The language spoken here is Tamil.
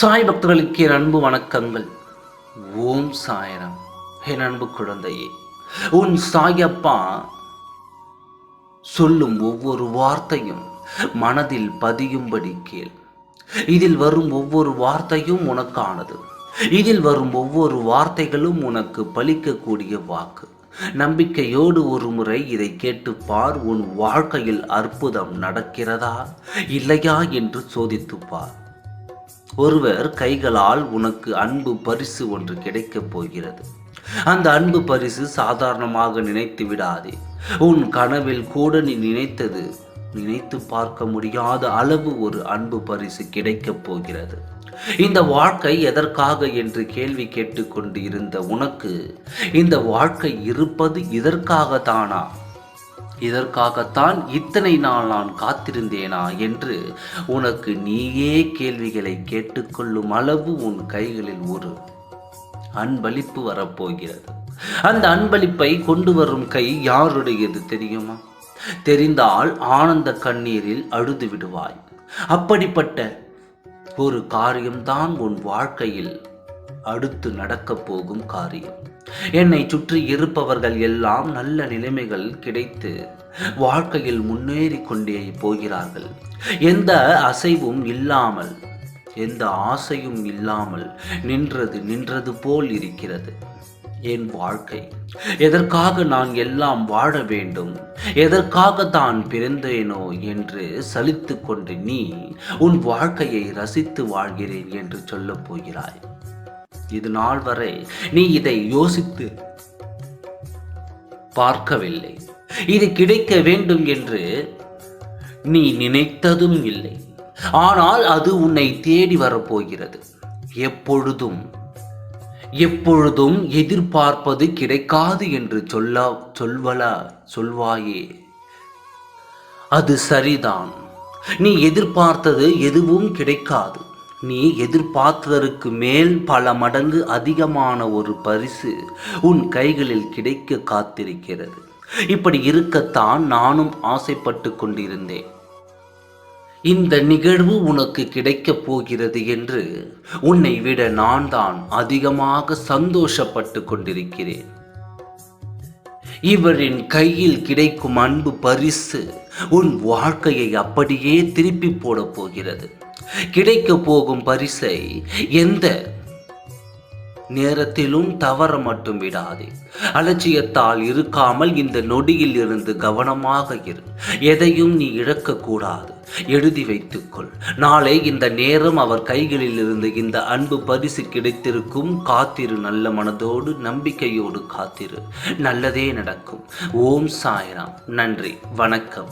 சாய் பக்தர்களுக்கு என் அன்பு வணக்கங்கள். ஓம் சாயரம். என் அன்பு குழந்தையே உன் சாயப்பா சொல்லும் ஒவ்வொரு வார்த்தையும் மனதில் பதியும்படி கேள். இதில் வரும் ஒவ்வொரு வார்த்தையும் உனக்கானது. இதில் வரும் ஒவ்வொரு வார்த்தைகளும் உனக்கு பலிக்கக்கூடிய வாக்கு. நம்பிக்கையோடு ஒரு முறை இதை கேட்டு பார் உன் வாழ்க்கையில் அற்புதம் நடக்கிறதா இல்லையா என்று சோதித்துப்பார் பார். ஒருவர் கைகளால் உனக்கு அன்பு பரிசு ஒன்று கிடைக்கப் போகிறது. அந்த அன்பு பரிசு சாதாரணமாக நினைத்து விடாதே. உன் கனவில் கூட நீ நினைத்தது நினைத்து பார்க்க முடியாத அளவு ஒரு அன்பு பரிசு கிடைக்கப் போகிறது. இந்த வாழ்க்கை எதற்காக என்று கேள்வி கேட்டுக்கொண்டு இருந்த உனக்கு இந்த வாழ்க்கை இருப்பது இதற்காகத்தானா? இதற்காகத்தான் இத்தனை நாள் நான் காத்திருந்தேனா என்று உனக்கு நீயே கேள்விகளை கேட்டுக்கொள்ளும் அளவு உன் கைகளில் ஒரு அன்பளிப்பு வரப்போகிறது. அந்த அன்பளிப்பை கொண்டு வரும் கை யாருடையது தெரியுமா? தெரிந்தால் ஆனந்த கண்ணீரில் அழுது விடுவாய். அப்படிப்பட்ட ஒரு காரியம்தான் உன் வாழ்க்கையில் அடுத்து நடக்கப் போகும் காரியம். என்னை சுற்றி இருப்பவர்கள் எல்லாம் நல்ல நிலைமைகள் கிடைத்து வாழ்க்கையில் முன்னேறி கொண்டே போகிறார்கள். எந்த அசைவும் இல்லாமல் எந்த ஆசையும் இல்லாமல் நின்றது நின்றது போல் இருக்கிறது. என் வாழ்க்கை எதற்காக நான் எல்லாம் வாழ வேண்டும் எதற்காக தான் பிறந்தேனோ என்று சலித்து கொண்டு நீ உன் வாழ்க்கையை ரசித்து வாழ்கிறேன் என்று சொல்லப் போகிறாய். இது நாள் வரை நீ இதை யோசித்து பார்க்கவில்லை. இது கிடைக்க வேண்டும் என்று நீ நினைத்ததும் இல்லை. ஆனால் அது உன்னை தேடி வரப்போகிறது. எப்பொழுதும் எப்பொழுதும் எதிர்பார்ப்பது கிடைக்காது என்று சொல்ல சொல்வலா சொல்வாயே. அது சரிதான். நீ எதிர்பார்த்தது எதுவும் கிடைக்காது. நீ எதிர்பார்த்ததற்கு மேல் பல மடங்கு அதிகமான ஒரு பரிசு உன் கைகளில் கிடைக்க காத்திருக்கிறது. இப்படி இருக்கத்தான் நானும் ஆசைப்பட்டு கொண்டிருந்தேன். இந்த நிகழ்வு உனக்கு கிடைக்கப் போகிறது என்று உன்னை விட நான் தான் அதிகமாக சந்தோஷப்பட்டு கொண்டிருக்கிறேன். இவரின் கையில் கிடைக்கும் அன்பு பரிசு உன் வாழ்க்கையை அப்படியே திருப்பி போடப் போகிறது. கிடைக்க போகும் பரிசை எந்த நேரத்திலும் தவற மட்டும் விடாதே. அலட்சியத்தால் இருக்காமல் இந்த நொடியில் இருந்து கவனமாக இரு. எதையும் நீ இழக்கக்கூடாது. எழுதி வைத்துக்கொள். நாளை இந்த நேரம் அவர் கைகளில் இருந்து இந்த அன்பு பரிசு கிடைத்திருக்கும். காத்திரு நல்ல மனதோடு நம்பிக்கையோடு காத்திரு. நல்லதே நடக்கும். ஓம் சாய்ராம். நன்றி. வணக்கம்.